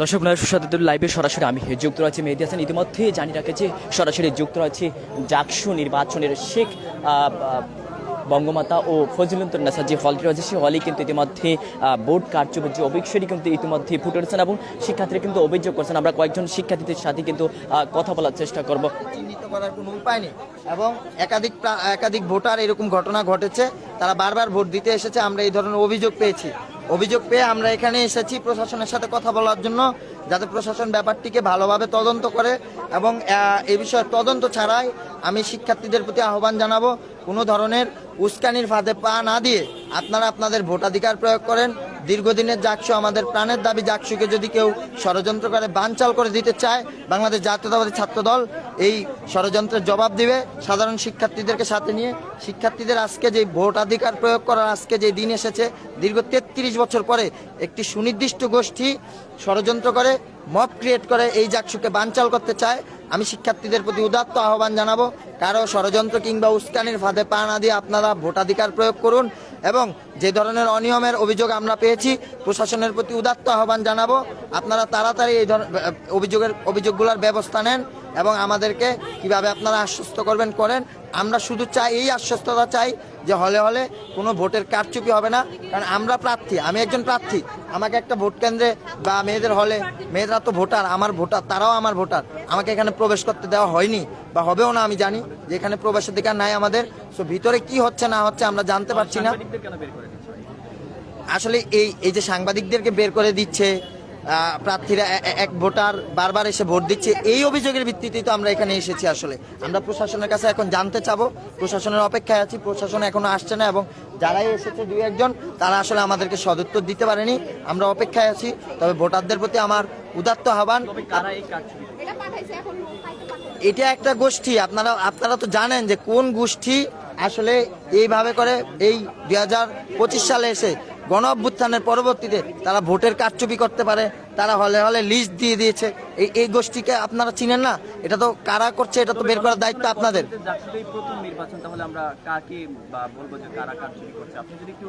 দর্শক, নয়, সুস্বাদু লাইভে সরাসরি আমি যুক্ত রয়েছি মেহেদি হাসান ইতিমধ্যে জানি রাখেছি সরাসরি যুক্ত রয়েছে জাকসু নির্বাচনের শেখ বঙ্গমাতা ও ফজিলুদ্দিন নাসার যে হলটি রয়েছে, সেই হলে কিন্তু ইতিমধ্যে বোর্ড কার্যকর যে কিন্তু ইতিমধ্যে ফুটে উঠেছেন এবং শিক্ষার্থীরা কিন্তু অভিযোগ করছেন, আমরা কয়েকজন শিক্ষার্থীদের সাথে কিন্তু কথা বলার চেষ্টা করব। চিহ্নিত করার কোনো উপায় নেই এবং একাধিক একাধিক ভোটার এরকম ঘটনা ঘটেছে, তারা বারবার ভোট দিতে এসেছে, আমরা এই ধরনের অভিযোগ পেয়েছি। অভিযোগ পেয়ে আমরা এখানে এসেছি প্রশাসনের সাথে কথা বলার জন্য, যাতে প্রশাসন ব্যাপারটিকে ভালোভাবে তদন্ত করে এবং এ বিষয়ে তদন্ত ছাড়াই আমি শিক্ষার্থীদের প্রতি আহ্বান জানাব। কোনো ধরনের উস্কানির ফাঁদে পা না দিয়ে আপনারা আপনাদের ভোটাধিকার প্রয়োগ করেন দীর্ঘদিনের জাকসু, আমাদের প্রাণের দাবি জাকসুকে যদি কেউ ষড়যন্ত্র করে বানচাল করে দিতে চায়, বাংলাদেশ জাতীয়তাবাদী ছাত্র দল এই ষড়যন্ত্রের জবাব দিবে। সাধারণ শিক্ষার্থীদেরকে সাথে নিয়ে, শিক্ষার্থীদের আজকে যে ভোটাধিকার প্রয়োগ করার আজকে যে দিন এসেছে, দীর্ঘ তেত্রিশ বছর পরে একটি সুনির্দিষ্ট গোষ্ঠী ষড়যন্ত্র করে মব ক্রিয়েট করে এই জাকসুকে বানচাল করতে চায়। আমি শিক্ষার্থীদের প্রতি উদাত্ত আহ্বান জানাব, কারও ষড়যন্ত্র কিংবা উস্কানির ফাঁদে পা না দিয়ে আপনারা ভোটাধিকার প্রয়োগ করুন। এবং যে ধরনের অনিয়মের অভিযোগ আমরা পেয়েছি, প্রশাসনের প্রতি উদাত্ত আহ্বান জানাব। আপনারা তাড়াতাড়ি এই ধরনের অভিযোগের অভিযোগগুলোর ব্যবস্থা নেন। এবং আমাদেরকে কীভাবে আপনারা আশ্বস্ত করবেন করেন। আমরা শুধু চাই এই আশ্বস্ততা চাই যে হলে হলে কোনো ভোটের কারচুপি হবে না। কারণ আমরা প্রার্থী আমি একজন প্রার্থী। আমাকে একটা ভোট কেন্দ্রে বা মেয়েদের হলে মেয়েরা তো ভোটার আমার ভোটার তারাও আমার ভোটার। আমাকে এখানে প্রবেশ করতে দেওয়া হয়নি বা হবেও না আমি জানি যে এখানে প্রবেশাধিকার নাই আমাদের। সো ভিতরে কি হচ্ছে না হচ্ছে আমরা জানতে পারছি না। আসলে এই এই যে সাংবাদিকদেরকে বের করে দিচ্ছে প্রার্থীরা এক ভোটার বারবার এসে ভোট দিচ্ছে। এই অভিযোগের ভিত্তিতেই তো আমরা এখানে এসেছি আসলে। আমরা প্রশাসনের কাছে এখন জানতে চাবো। প্রশাসনের অপেক্ষায় আছি। প্রশাসন এখনও আসছে না এবং যারাই এসেছে দুই একজন তারা আসলে আমাদেরকে সদুত্তর দিতে পারেনি। আমরা অপেক্ষায় আছি। তবে ভোটারদের প্রতি আমার উদাত্ত আহ্বান। এটা একটা গোষ্ঠী। আপনারা আপনারা তো জানেন যে কোন গোষ্ঠী আসলে এইভাবে করে এই দুই হাজার পঁচিশ সালে এসে গণ অভ্যুত্থানের পরবর্তীতে তারা ভোটের কারচুপি করতে পারে তারা হলে হলে লিস্ট দিয়ে দিয়েছে। এই এই গোষ্ঠীকে আপনারা চিনেন না? এটা তো কারা করছে? এটা তো বের করার দায়িত্ব আপনাদের। জাকসুতেই প্রথম নির্বাচন তাহলে আমরা কাকে বা বলব যে কারা কারচুপি করছে? আপনি যদি একটু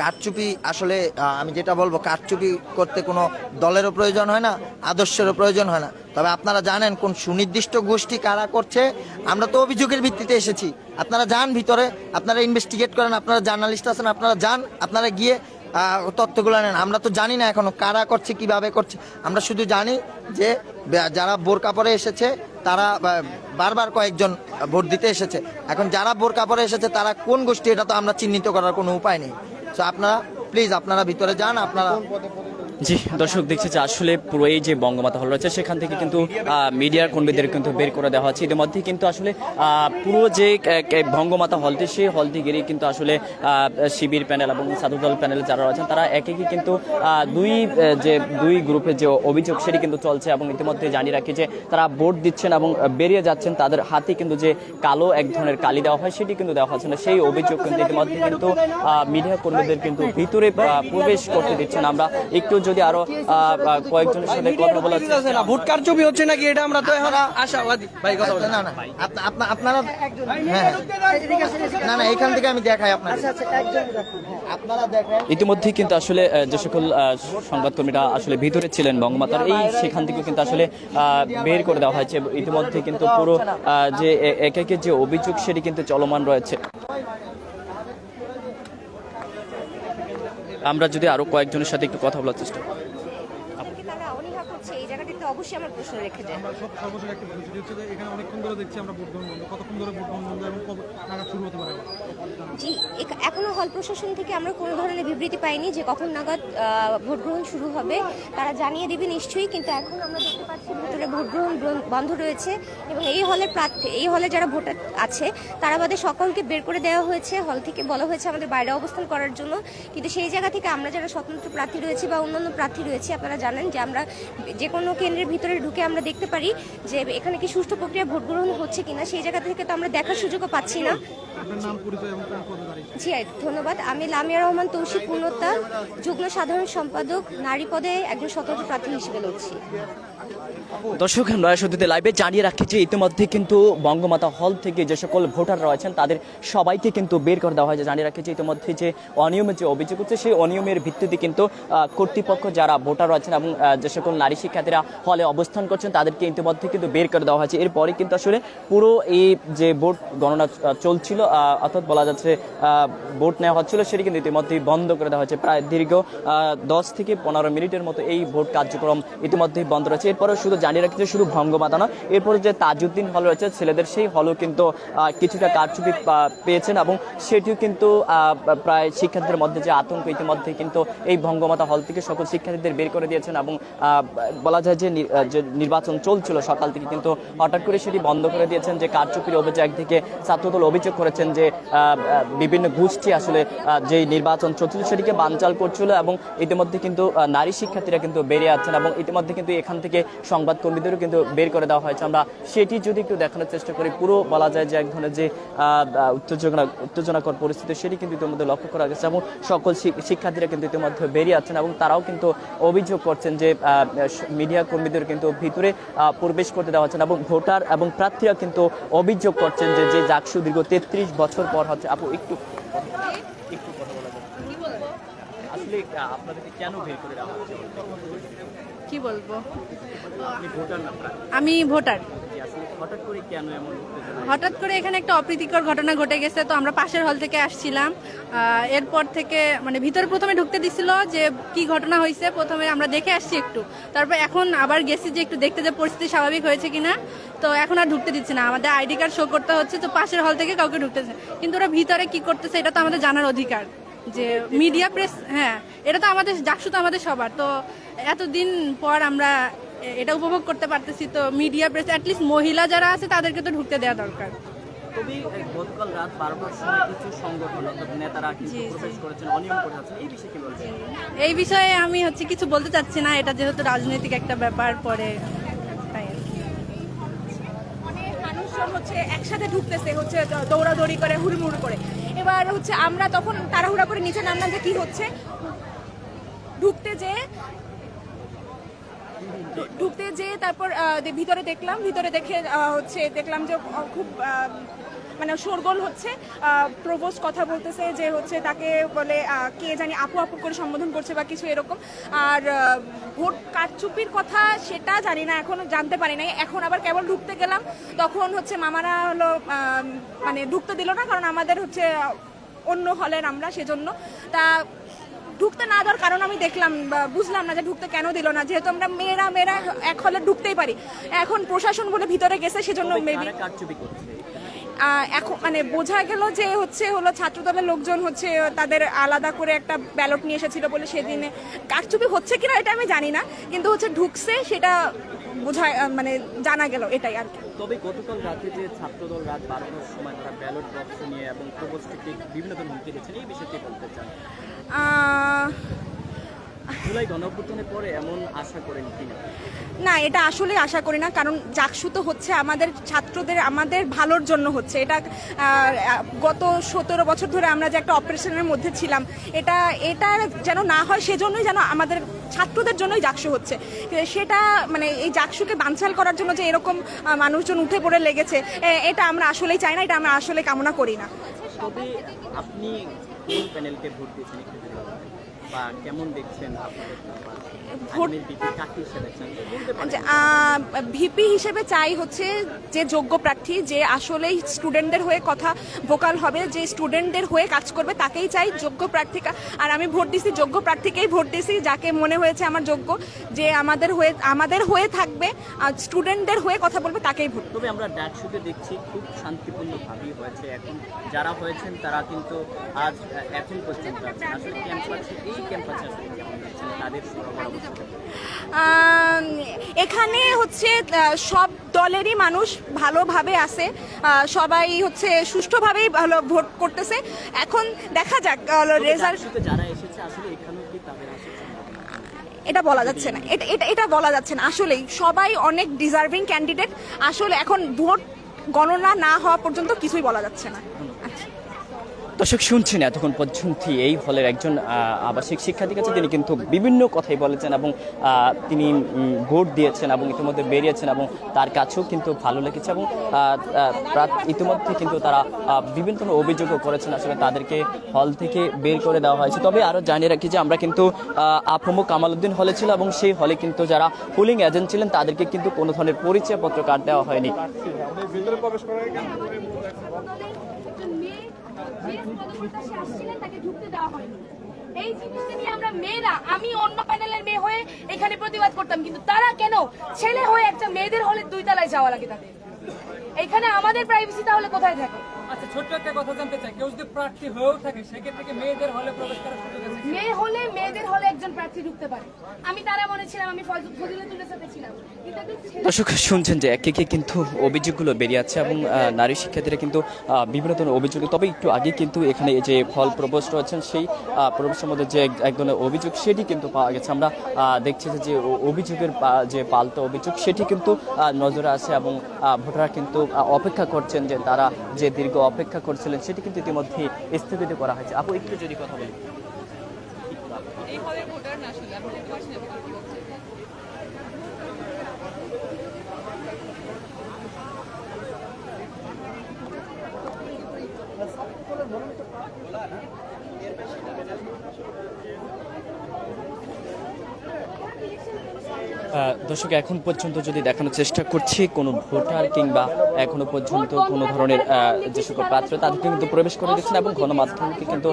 কারচুপি আসলে আমি যেটা বলব কারচুপি করতে কোনো দলেরও প্রয়োজন হয় না আদর্শেরও প্রয়োজন হয় না। তবে আপনারা জানেন কোন সুনির্দিষ্ট গোষ্ঠী কারা করছে? আমরা তো অভিযোগের ভিত্তিতে এসেছি। আপনারা যান ভিতরে আপনারা ইনভেস্টিগেট করেন আপনারা জার্নালিস্ট আছেন আপনারা যান আপনারা গিয়ে তথ্যগুলো নেন। আমরা তো জানি না এখনও কারা করছে, কীভাবে করছে। আমরা শুধু জানি যে যারা বোরকা পরে এসেছে, তারা বারবার কয়েকজন ভোট দিতে এসেছে। এখন যারা বোরকা পরে এসেছে, তারা কোন গোষ্ঠী, এটা তো আমরা চিহ্নিত করার কোনো উপায় নেই। তো আপনারা প্লিজ আপনারা ভিতরে যান, আপনারা জি, দর্শক দেখছি যে আসলে পুরো এই যে বঙ্গমাতা হল রয়েছে, সেখান থেকে কিন্তু মিডিয়ার কর্মীদের কিন্তু বের করে দেওয়া হচ্ছে। ইতিমধ্যে কিন্তু আসলে পুরো যে বঙ্গমাতা হলটি, সেই হলটি ঘিরে কিন্তু আসলে শিবির প্যানেল এবং সাধুদল প্যানেল যারা রয়েছেন, তারা একে একে কিন্তু দুই যে, দুই গ্রুপের যে অভিযোগ, সেটি কিন্তু চলছে এবং ইতিমধ্যে জানিয়ে রাখি যে, তারা ভোট দিচ্ছেন এবং বেরিয়ে যাচ্ছেন। তাদের হাতে কিন্তু যে কালো এক ধরনের কালি দেওয়া হয়, সেটি কিন্তু দেওয়া হচ্ছে না। সেই অভিযোগ কিন্তু ইতিমধ্যে কিন্তু মিডিয়া কর্মীদের কিন্তু ভিতরে প্রবেশ করতে দিচ্ছেন। আমরা একটু যদি আরও কয়েকজনের সাথে কথা বলা ভোট কারচুপি হচ্ছে নাকি? এটা আমরা তো এখন আশাবাদী। ভাই কথা না না আপনা- আপনা- আপনারা হ্যাঁ না না এখান থেকে আমি দেখাই আপনার আপনারা ইতিমধ্যে কিন্তু আসলে যে সকল সংবাদকর্মীরা আসলে ভিতরে ছিলেন বঙ্গমাতার এই সেখান থেকে কিন্তু আসলে আহ, বের করে দেওয়া হয়েছে। ইতিমধ্যে কিন্তু পুরো আহ, যে একে একে যে অভিযোগ সেটি কিন্তু চলমান রয়েছে। আমরা যদি আরও কয়েকজনের সাথে একটু কথা বলার চেষ্টা করি। আমাকে তারা করছে? এই জায়গাটিতে অবশ্যই আমার প্রশ্ন রেখে যায় সর্বশেষ একটা বিষয় হচ্ছে যে এখানে অনেকক্ষণ ধরে দেখছি আমরা ভোট গ্রহণ বন্ধ কতক্ষণ ধরে ভোট গ্রহণ বন্ধ এবং কবে নাগাদ শুরু হতে পারে? জি এখ- এখনও হল প্রশাসন থেকে আমরা কোনো ধরনের বিবৃতি পাইনি যে কখন নাগাদ আহ, ভোট গ্রহণ শুরু হবে। তারা জানিয়ে দেবে নিশ্চয়ই কিন্তু এখন আমরা দেখতে পাচ্ছি ভেতরে ভোট গ্রহণ বন্ধ রয়েছে এবং এই হলের প্রার্থী এই হলে যারা ভোটার আছে তারা বাদে সকলকে বের করে দেওয়া হয়েছে। হল থেকে বলা হয়েছে আমাদের বাইরে অবস্থান করার জন্য। কিন্তু সেই জায়গা থেকে আমরা যারা স্বতন্ত্র প্রার্থী রয়েছে বা অন্যান্য প্রার্থী রয়েছে আপনারা জানেন যে আমরা যে কোনো কেন্দ্রের ভিতরে ঢুকে আমরা দেখতে পারি যে এখানে কি সুষ্ঠু প্রক্রিয়া ভোট গ্রহণ হচ্ছে কিনা। সেই জায়গা থেকে তো আমরা দেখার সুযোগও পাচ্ছি না। জি ধন্যবাদ। আমি লামিয়া রহমান তৌশিক পূর্ণতা যুগ্ম সাধারণ সম্পাদক নারী পদে একজন স্বতন্ত্র প্রার্থী হিসেবে লড়ছি দর্শক, নয়া সত্যিতে লাইভে জানিয়ে রাখি যে ইতিমধ্যে কিন্তু বঙ্গমাতা হল থেকে যে সকল ভোটার রয়েছেন, তাদের সবাইকে কিন্তু বের করে দেওয়া হয়েছে। জানিয়ে রাখি যে ইতিমধ্যে যে অনিয়মের যে অভিযোগ হচ্ছে সেই অনিয়মের ভিত্তিতে কিন্তু কর্তৃপক্ষ যারা ভোটার রয়েছেন এবং যে সকল নারী শিক্ষার্থীরা হলে অবস্থান করছেন, তাদেরকে ইতিমধ্যে কিন্তু বের করে দেওয়া হয়েছে। এরপরে কিন্তু আসলে পুরো এই যে ভোট গণনা চলছিল অর্থাৎ বলা যাচ্ছে ভোট নেওয়া হচ্ছিল, সেটি কিন্তু ইতিমধ্যেই বন্ধ করে দেওয়া হয়েছে। প্রায় দীর্ঘ দশ থেকে পনেরো মিনিটের মতো এই ভোট কার্যক্রম ইতিমধ্যেই বন্ধ রয়েছে। এরপরে শুধু জানিয়ে রাখছি যে শুধু ভঙ্গমাতা না এরপরে যে তাজউদ্দিন হল রয়েছে, ছেলেদের সেই হলও কিন্তু কিছুটা কারচুপি পেয়েছেন এবং সেটিও কিন্তু প্রায় শিক্ষার্থীদের মধ্যে যে আতঙ্ক ইতিমধ্যে কিন্তু এই ভঙ্গমাতা হল থেকে সকল শিক্ষার্থীদের বের করে দিয়েছেন এবং বলা যায় যে নির্বাচন চলছিল সকাল থেকে কিন্তু হঠাৎ করে সেটি বন্ধ করে দিয়েছেন যে কারচুপির অভিযোগ থেকে ছাত্রদল অভিযোগ করেছেন যে বিভিন্ন গোষ্ঠী আসলে যে নির্বাচন চলছিল সেটিকে বানচাল করছিল এবং ইতিমধ্যে কিন্তু নারী শিক্ষার্থীরা কিন্তু বেরিয়ে আছেন এবং ইতিমধ্যে কিন্তু এখান থেকে সংবাদ কর্মীদেরও কিন্তু বের করে দেওয়া হয়েছে। আমরা সেটি যদি একটু দেখানোর চেষ্টা করি, পুরো বলা যায় যে এক ধরনের যে উত্তেজনা, উত্তেজনাকর পরিস্থিতি, সেটি কিন্তু ইতিমধ্যে লক্ষ্য করা গেছে এবং সকল শিক্ষার্থীরা কিন্তু ইতিমধ্যে বেরিয়ে আছেন এবং তারাও কিন্তু অভিযোগ করছেন যে মিডিয়া কর্মীদের কিন্তু ভিতরে প্রবেশ করতে দেওয়া হচ্ছে না এবং ভোটার এবং প্রার্থীরা কিন্তু অভিযোগ করছেন যে যে জাকসু দীর্ঘ তেত্রিশ বছর পর হচ্ছে। আপু, একটু একটু কথা বলা যাবে আসলে আপনাদেরকে কেন বের করে দেওয়া হচ্ছে? কি বলব। আমি ভোটার? হঠাৎ করে এখানে একটা অপ্রীতিকর ঘটনা ঘটে গেছে তো আমরা পাশের হল থেকে আসছিলাম। এরপর থেকে মানে ভিতরে প্রথমে ঢুকতে দিছিল যে কি ঘটনা হয়েছে প্রথমে আমরা দেখে আসছি একটু। তারপর এখন আবার গেছি যে একটু দেখতে যে পরিস্থিতি স্বাভাবিক হয়েছে কিনা। তো এখন আর ঢুকতে দিচ্ছে না। আমাদের আইডি কার্ড শো করতে হচ্ছে তো পাশের হল থেকে কাউকে ঢুকতেছে কিন্তু ওরা ভিতরে কি করতেছে এটা তো আমাদের জানার অধিকার। যে মিডিয়া প্রেস হ্যাঁ এটা তো আমাদের ডাকসু তো আমাদের সবার। তো এতদিন পর আমরা এটা উপভোগ করতে পারতেছি তো মিডিয়া প্রেস অ্যাটলিস্ট মহিলা যারা আছে তাদেরকে তো ঢুকতে দেওয়া দরকার। তবে এই গতকাল রাত বারোটার সময় কিছু সংগঠন অর্থাৎ নেতারা কিন্তু জি, জি। প্রবেশ করেছেন অনিয়ম করে যাচ্ছেন। এই বিষয়ে কি বলছেন এই বিষয়ে আমি হচ্ছে কিছু বলতে চাচ্ছি না এটা যেহেতু রাজনৈতিক একটা ব্যাপার পরে তাই আর কি। অনেক মানুষজন হচ্ছে একসাথে ঢুকতেছে, হচ্ছে দৌড়াদৌড়ি করে, হুড়মুড় করে। এবার হচ্ছে আমরা তখন তাড়াহুড়া করে নিচে নামলাম যে কি হচ্ছে। ঢুকতে যে ঢুকতে যে তারপর ভিতরে দেখলাম, ভিতরে দেখে হচ্ছে দেখলাম যে খুব মানে শোরগোল হচ্ছে প্রভোস্ট কথা বলতেছে যে হচ্ছে তাকে বলে কে জানি আপু আপু করে সম্বোধন করছে বা কিছু এরকম। আর ভোট কারচুপির কথা সেটা জানি না এখন জানতে পারি নাই। এখন আবার কেবল ঢুকতে গেলাম তখন হচ্ছে মামারা হলো মানে ঢুকতে দিল না কারণ আমাদের হচ্ছে অন্য হলের আমরা সেজন্য। তা ঢুকতে না দেওয়ার কারণ আমি দেখলাম বুঝলাম না যে ঢুকতে কেন দিল না যেহেতু আমরা মেয়েরা মেয়েরা এক হলে ঢুকতেই পারি। এখন প্রশাসন বলে ভিতরে গেছে সেজন্য মেবি এখন মানে বোঝা গেল যে হচ্ছে হলো ছাত্রদলের লোকজন হচ্ছে তাদের আলাদা করে একটা ব্যালট নিয়ে এসেছিল বলে সেদিনে কারচুপি হচ্ছে কিনা এটা আমি জানি না কিন্তু হচ্ছে ঢুকছে সেটা বোঝা মানে জানা গেল এটাই আর কি। তবে গতকাল রাতে যে ছাত্রদল রাত বারোটার সময় তারা ব্যালট বক্স নিয়ে এবং প্রবোস্টকে বিভিন্ন ধরনের হুমকি দিচ্ছেন এই বিষয়ে কি বলতে চান? জুলাই গণঅভ্যুত্থানের পরে এমন আশা করেন কিনা? না এটা আসলে আশা করি না কারণ জাকসু তো হচ্ছে আমাদের ছাত্রদের আমাদের ভালোর জন্য হচ্ছে। এটা গত সতেরো বছর ধরে আমরা যে একটা অপারেশনের মধ্যে ছিলাম এটা এটা যেন না হয় সেজন্যই যেন আমাদের ছাত্রদের জন্যই জাকসু হচ্ছে। সেটা মানে এই জাকসুকে বানচাল করার জন্য যে এরকম মানুষজন উঠে পড়ে লেগেছে এটা আমরা আসলেই চাই না এটা আমরা আসলে কামনা করি না। তবে আপনি কোন প্যানেলকে ভোট দিয়েছেন? বা কেমন দেখছেন যে ভিপি? হিসেবে চাই হচ্ছে যে যোগ্য প্রার্থী যে আসলেই স্টুডেন্টদের হয়ে কথা ভোকাল হবে যে স্টুডেন্টদের হয়ে কাজ করবে তাকেই চাই যোগ্য প্রার্থীকা আর আমি ভোট দিছি যোগ্য প্রার্থীকেই ভোট দিছি যাকে মনে হয়েছে আমার যোগ্য যে আমাদের হয়ে আমাদের হয়ে থাকবে আর স্টুডেন্টদের হয়ে কথা বলবে তাকেই ভোট তবে আমরা ডাকসুতে দেখছি খুব শান্তিপূর্ণভাবেই হয়েছে। এখন যারা হয়েছেন তারা কিন্তু আজ এখন পর্যন্ত আসলে ক্যাম্পাসে এই ক্যাম্পাসে তাদের এখানে হচ্ছে সব দলেরই মানুষ ভালোভাবে আছে সবাই হচ্ছে সুষ্ঠুভাবেই ভালো ভোট করতেছে। এখন দেখা যাক রেজাল্ট যারা এসেছে আসলে এখানেও কি তাদের এটা বলা যাচ্ছে না। এটা এটা এটা বলা যাচ্ছে না। আসলেই সবাই অনেক ডিজার্ভিং ক্যান্ডিডেট আসলে এখন ভোট গণনা না হওয়া পর্যন্ত কিছুই বলা যাচ্ছে না। দর্শক, শুনছেন এতক্ষণ পর্যন্ত এই হলের একজন আবাসিক শিক্ষার্থী কাছে। তিনি কিন্তু বিভিন্ন কথাই বলেছেন এবং তিনি ভোট দিয়েছেন এবং ইতিমধ্যে বেরিয়েছেন এবং তার কাছেও কিন্তু ভালো লেগেছে এবং ইতিমধ্যে কিন্তু তারা বিভিন্ন ধরনের অভিযোগও করেছেন। আসলে তাদেরকে হল থেকে বের করে দেওয়া হয়েছে। তবে আরও জানিয়ে রাখি যে, আমরা কিন্তু আপ্রমুখ কামালউদ্দিন হলে ছিল এবং সেই হলে কিন্তু যারা পুলিং এজেন্ট ছিলেন, তাদেরকে কিন্তু কোনো ধরনের পরিচয়পত্র কার্ড দেওয়া হয়নি। এই জিনিসটা নিয়ে আমরা মেয়েরা আমি অন্য প্যানেলের মেয়ে হয়ে এখানে প্রতিবাদ করতাম কিন্তু তারা কেন ছেলে হয়ে একটা মেয়েদের হলে দুই তলায় যাওয়া লাগে তাদের? এখানে আমাদের প্রাইভেসি তাহলে কোথায় থাকে? আচ্ছা ছোট্ট একটা কথা জানতে চাই। কেউ যদি প্রার্থী হয়েও থাকে সেক্ষেত্রে মেয়েদের হলে প্রবেশ করার সুযোগ আছে? মেয়ে হলে দর্শক, শুনছেন যে একে কিন্তু অভিযোগগুলো বেরিয়ে আছে এবং নারী শিক্ষার্থীরা কিন্তু বিভিন্ন ধরনের অভিযোগ তবে একটু আগে কিন্তু এখানে যে ফল প্রবোস্ট রয়েছেন, সেই প্রবেশের মধ্যে যে এক- ধরনের অভিযোগ, সেটি কিন্তু পাওয়া গেছে। আমরা দেখছি যে অভিযোগের যে পাল্টা অভিযোগ, সেটি কিন্তু নজরে আছে এবং ভোটাররা কিন্তু অপেক্ষা করছেন যে তারা যে দীর্ঘ অপেক্ষা করছিলেন, সেটি কিন্তু ইতিমধ্যে স্থগিত করা হয়েছে। আপু, একটু যদি কথা বলি আহ, দর্শক এখন পর্যন্ত যদি দেখানোর চেষ্টা করছি কোনো ভোটার কিংবা এখনও পর্যন্ত কোনো ধরনের যে সকল পাত্র তাদেরকে কিন্তু প্রবেশ করে দিচ্ছে না এবং গণমাধ্যমকে কিন্তু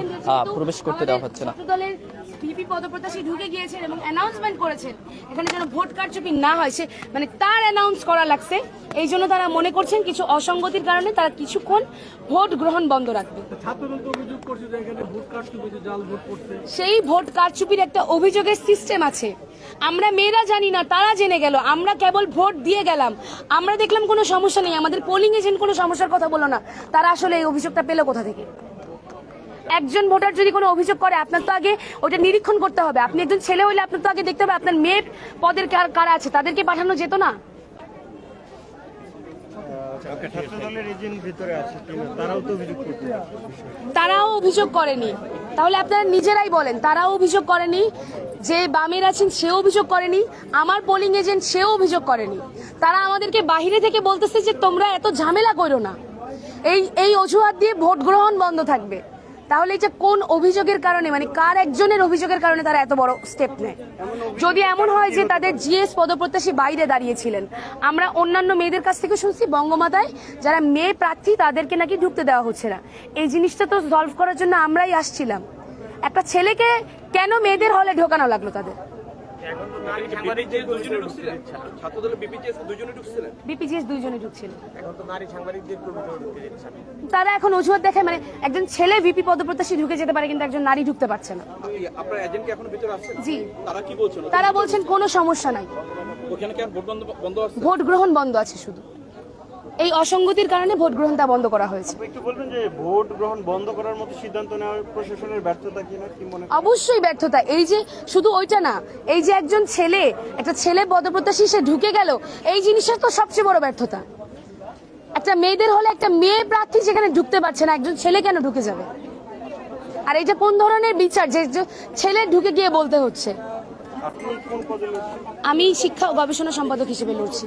প্রবেশ করতে দেওয়া হচ্ছে না। ভিপি পদপ্রত্যাশী ঢুকে গিয়েছেন এবং অ্যানাউন্সমেন্ট করেছেন। এখানে যেন ভোট কারচুপি না হয় সে মানে তার অ্যানাউন্স করা লাগছে। এই জন্য তারা মনে করছেন কিছু অসঙ্গতির কারণে তারা কিছুক্ষণ ভোট গ্রহণ বন্ধ রাখবে। সেই ভোট কারচুপির একটা অভিযোগের সিস্টেম আছে। আমরা মেয়েরা জানি না তারা জেনে গেল। আমরা কেবল ভোট দিয়ে গেলাম। আমরা দেখলাম কোনো সমস্যা নেই। আমাদের পোলিং এজেন্ট কোনো সমস্যার কথা বলো না। তারা আসলে এই অভিযোগটা পেল কোথা থেকে? একজন ভোটার যদি কোনো অভিযোগ করে আপনার তো আগে ওটা নিরীক্ষণ করতে হবে। আপনি একজন ছেলে হইলে আপনার তো আগে দেখতে হবে আপনার মেয়ের পদের কার- কারা আছে তাদেরকে পাঠানো যেত না? ছাত্রদলের এজেন্ট ভিতরে আছে কিনা তারাও অভিযোগ তারাও অভিযোগ করেনি। তাহলে আপনারা নিজেরাই বলেন তারাও অভিযোগ করেনি যে বামের আছেন সেও অভিযোগ করেনি আমার পোলিং এজেন্ট সেও অভিযোগ করেনি। তারা আমাদেরকে বাহিরে থেকে বলতেছে যে তোমরা এত ঝামেলা করো না। এই এই অজুহাত দিয়ে ভোট গ্রহণ বন্ধ থাকবে। তাহলে এটা কোন অভিযোগের কারণে মানে কার একজনের অভিযোগের কারণে তারা এত বড় স্টেপ নেয়? যদি এমন হয় যে তাদের জিএস পদপ্রত্যাশী বাইরে দাঁড়িয়েছিলেন, আমরা অন্যান্য মেয়েদের কাছ থেকে শুনছি, বঙ্গমাতায় যারা মেয়ে প্রার্থী তাদেরকে নাকি ঢুকতে দেওয়া হচ্ছে না। এই জিনিসটা তো সলভ করার জন্য আমরাই আসছিলাম। একটা ছেলেকে কেন মেয়েদের হলে ঢোকানো লাগল তাদের? তারা এখন অজুহাত দেখায় মানে একজন ছেলে ভিপি পদপ্রত্যাশী ঢুকে যেতে পারে কিন্তু একজন নারী ঢুকতে পারছে না। জি। তারা কি বলছেন তারা বলছেন কোনো সমস্যা নাই। ভোট গ্রহণ বন্ধ আছে শুধু। এই অসঙ্গতির কারণে ভোট গ্রহণটা বন্ধ করা হয়েছে। একটু বলবেন যে ভোট গ্রহণ বন্ধ করার মতো সিদ্ধান্ত প্রশাসনের ব্যর্থতা কিনা কি মনে অবশ্যই ব্যর্থতা। এই যে শুধু ওইটা না এই যে একজন ছেলে একটা ছেলে পদপ্রত্যাশী সে ঢুকে গেল এই জিনিসটা তো সবচেয়ে বড় ব্যর্থতা। একটা মেয়েদের হলে একটা মেয়ে প্রার্থী যেখানে ঢুকতে পারছে না একজন ছেলে কেন ঢুকে যাবে? আর এটা কোন ধরনের বিচার? যে ছেলে ঢুকে গিয়ে বলতে হচ্ছে। আমি শিক্ষা ও গবেষণা সম্পাদক হিসেবে লড়ছি।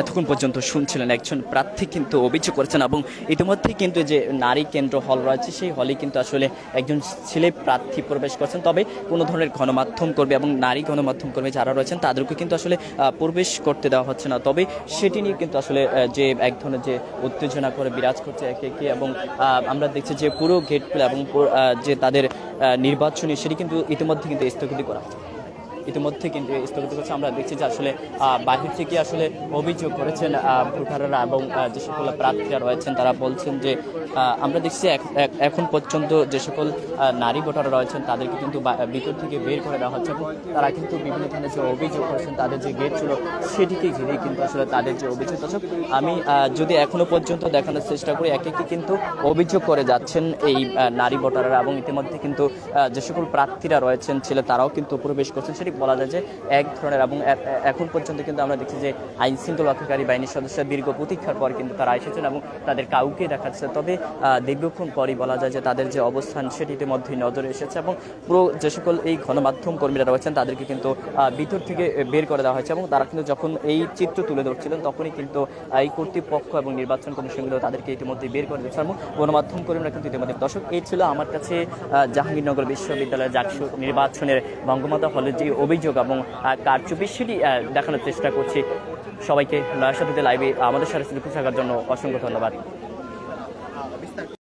এতক্ষণ পর্যন্ত শুনছিলেন একজন প্রার্থী কিন্তু অভিযোগ করেছেন এবং ইতিমধ্যে কিন্তু যে নারী কেন্দ্র হল রয়েছে সেই হলে কিন্তু আসলে একজন ছেলে প্রার্থী প্রবেশ করছেন। তবে কোনো ধরনের গণমাধ্যম করবে এবং নারী গণমাধ্যম কর্মী যারা রয়েছেন তাদেরকে কিন্তু আসলে প্রবেশ করতে দেওয়া হচ্ছে না। তবে সেটি নিয়ে কিন্তু আসলে যে এক ধরনের যে উত্তেজনা করে বিরাজ করছে একে একে এবং আমরা দেখছি যে পুরো গেট খোলা এবং যে তাদের নির্বাচনী সেটি কিন্তু ইতিমধ্যে কিন্তু স্থগিত করা হচ্ছে ইতিমধ্যে কিন্তু স্থগিত করছে। আমরা দেখছি যে আসলে বাহির থেকে আসলে অভিযোগ করেছেন ভোটাররা এবং যে সকল প্রার্থীরা রয়েছেন, তারা বলছেন যে আমরা দেখছি এক- এক- এখন পর্যন্ত যে সকল নারী ভোটাররা রয়েছেন, তাদেরকে কিন্তু ভিতর থেকে বের করে দেওয়া হচ্ছে তারা কিন্তু বিভিন্ন ধরনের যে অভিযোগ করেছেন, তাদের যে গেট ছিল, সেটিকে ঘিরে কিন্তু আসলে তাদের যে অভিযোগ। দর্শক, আমি যদি এখনও পর্যন্ত দেখানোর চেষ্টা করি, একে একটি কিন্তু অভিযোগ করে যাচ্ছেন এই নারী ভোটাররা এবং ইতিমধ্যে কিন্তু যে সকল প্রার্থীরা রয়েছেন, ছেলে তারাও কিন্তু প্রবেশ করছেন, সেটি বলা যায় যে এক ধরনের এবং এখন পর্যন্ত কিন্তু আমরা দেখছি যে আইন শৃঙ্খলা রক্ষাকারী বাহিনীর সদস্যরা দীর্ঘ প্রতীক্ষার পর কিন্তু তারা এসেছেন এবং তাদের কাউকে দেখাচ্ছে। তবে দীর্ঘক্ষণ পরই বলা যায় যে তাদের যে অবস্থান সেটি ইতিমধ্যে নজরে এসেছে এবং পুরো যে সকল এই গণমাধ্যম কর্মীরা রয়েছেন তাদেরকে কিন্তু ভিতর থেকে বের করে দেওয়া হয়েছে এবং তারা কিন্তু যখন এই চিত্র তুলে ধরছিলেন তখনই কিন্তু এই কর্তৃপক্ষ এবং নির্বাচন কমিশনগুলো তাদেরকে ইতিমধ্যে বের করে দিচ্ছে এবং গণমাধ্যম কর্মীরা কিন্তু ইতিমধ্যে দর্শক, এই ছিল আমার কাছে জাহাঙ্গীরনগর বিশ্ববিদ্যালয়ের জাকসু নির্বাচনের বঙ্গমাতা হলের যে অভিযোগ এবং কারচুপি সেটি দেখানোর চেষ্টা করছি। সবাইকে নয়াশাপিতে লাইভে আমাদের সাথে থাকার জন্য অসংখ্য ধন্যবাদ।